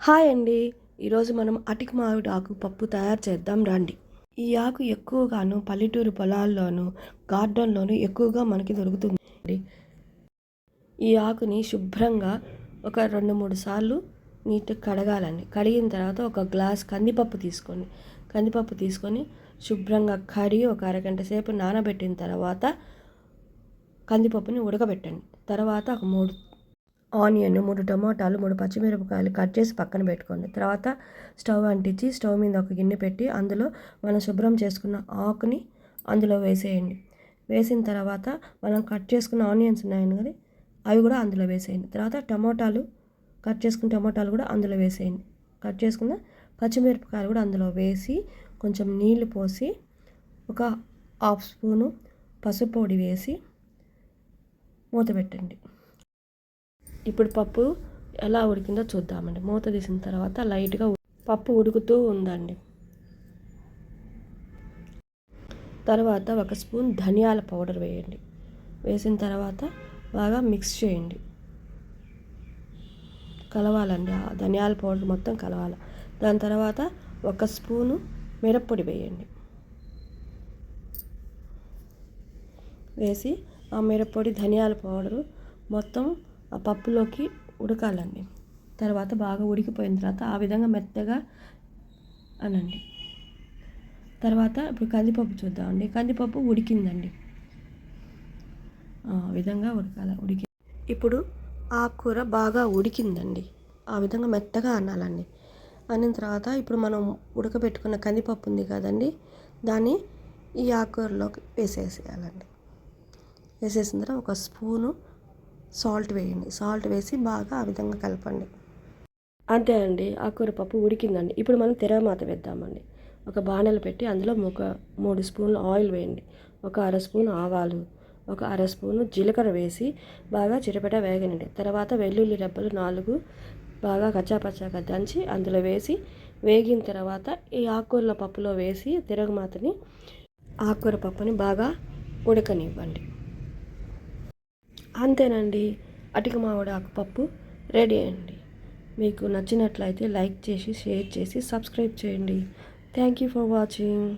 Hi అండి. ఈరోజు మనం అటిక మామిడి ఆకు పప్పు తయారు చేద్దాం రండి. ఈ ఆకు ఎక్కువగాను పల్లెటూరు పొలాల్లోనూ గార్డెన్లోనూ ఎక్కువగా మనకి దొరుకుతుంది. ఈ ఆకుని శుభ్రంగా ఒక రెండు మూడు సార్లు నీట్గా కడగాలండి. కడిగిన తర్వాత ఒక గ్లాస్ కందిపప్పు తీసుకోండి. కందిపప్పు తీసుకొని శుభ్రంగా కడిగి ఒక అరగంట సేపు నానబెట్టిన తర్వాత కందిపప్పుని ఉడకబెట్టండి. తర్వాత ఒక మూడు ఆనియన్ మూడు టమాటాలు మూడు పచ్చిమిరపకాయలు కట్ చేసి పక్కన పెట్టుకోండి. తర్వాత స్టవ్ అంటించి స్టవ్ మీద ఒక గిన్నె పెట్టి అందులో మనం శుభ్రం చేసుకున్న ఆకుని అందులో వేసేయండి. వేసిన తర్వాత మనం కట్ చేసుకున్న ఆనియన్స్ ఉన్నాయని కానీ అవి కూడా అందులో వేసేయండి. తర్వాత టమాటాలు కట్ చేసుకున్న టమాటాలు కూడా అందులో వేసేయండి. కట్ చేసుకున్న పచ్చిమిరపకాయలు కూడా అందులో వేసి కొంచెం నీళ్ళు పోసి ఒక హాఫ్ స్పూను పసుపు పొడి వేసి మూత పెట్టండి. ఇప్పుడు పప్పు ఎలా ఉడికిందో చూద్దామండి. మూత తీసిన తర్వాత లైట్గా పప్పు ఉడుకుతూ ఉందండి. తర్వాత ఒక స్పూన్ ధనియాల పౌడర్ వేయండి. వేసిన తర్వాత బాగా మిక్స్ చేయండి. కలవాలండి. ఆ ధనియాల పౌడర్ మొత్తం కలవాలి. దాని తర్వాత ఒక స్పూను మిరప్పొడి వేయండి. వేసి ఆ మిరప్పొడి ధనియాల పౌడరు మొత్తం పప్పులోకి ఉడకాలండి. తర్వాత బాగా ఉడికిపోయిన తర్వాత ఆ విధంగా మెత్తగా అనండి. తర్వాత ఇప్పుడు కందిపప్పు చూద్దామండి. కందిపప్పు ఉడికిందండి. ఆ విధంగా ఉడకాల ఉడికి ఇప్పుడు ఆ కూర బాగా ఉడికిందండి. ఆ విధంగా మెత్తగా అనాలండి. అనిన తర్వాత ఇప్పుడు మనం ఉడకబెట్టుకున్న కందిపప్పు ఉంది కదండి దాన్ని ఈ ఆకుకూరలోకి వేసేసేయాలండి. వేసేసిన తర్వాత ఒక స్పూను సాల్ట్ వేయండి. సాల్ట్ వేసి బాగా ఆ విధంగా కలపండి. అంతే అండి ఆకుకూర పప్పు ఉడికిందండి. ఇప్పుడు మనం తెరమాత వేద్దామండి. ఒక బాణలు పెట్టి అందులో ఒక మూడు స్పూన్లు ఆయిల్ వేయండి. ఒక అర స్పూన్ ఆవాలు ఒక అర స్పూను జీలకర్ర వేసి బాగా చిరపెట వేగనండి. తర్వాత వెల్లుల్లి రెబ్బలు నాలుగు బాగా కచ్చాపచ్చాగా దంచి అందులో వేసి వేగిన తర్వాత ఈ ఆకుకూరల పప్పులో వేసి తిరగమాతని ఆకుకూర పప్పుని బాగా ఉడకనివ్వండి. అంతేనండి. అటిక మామిడి ఆకుపప్పు రెడీ అండి. మీకు నచ్చినట్లయితే లైక్ చేసి షేర్ చేసి సబ్స్క్రైబ్ చేయండి. Thank you for watching.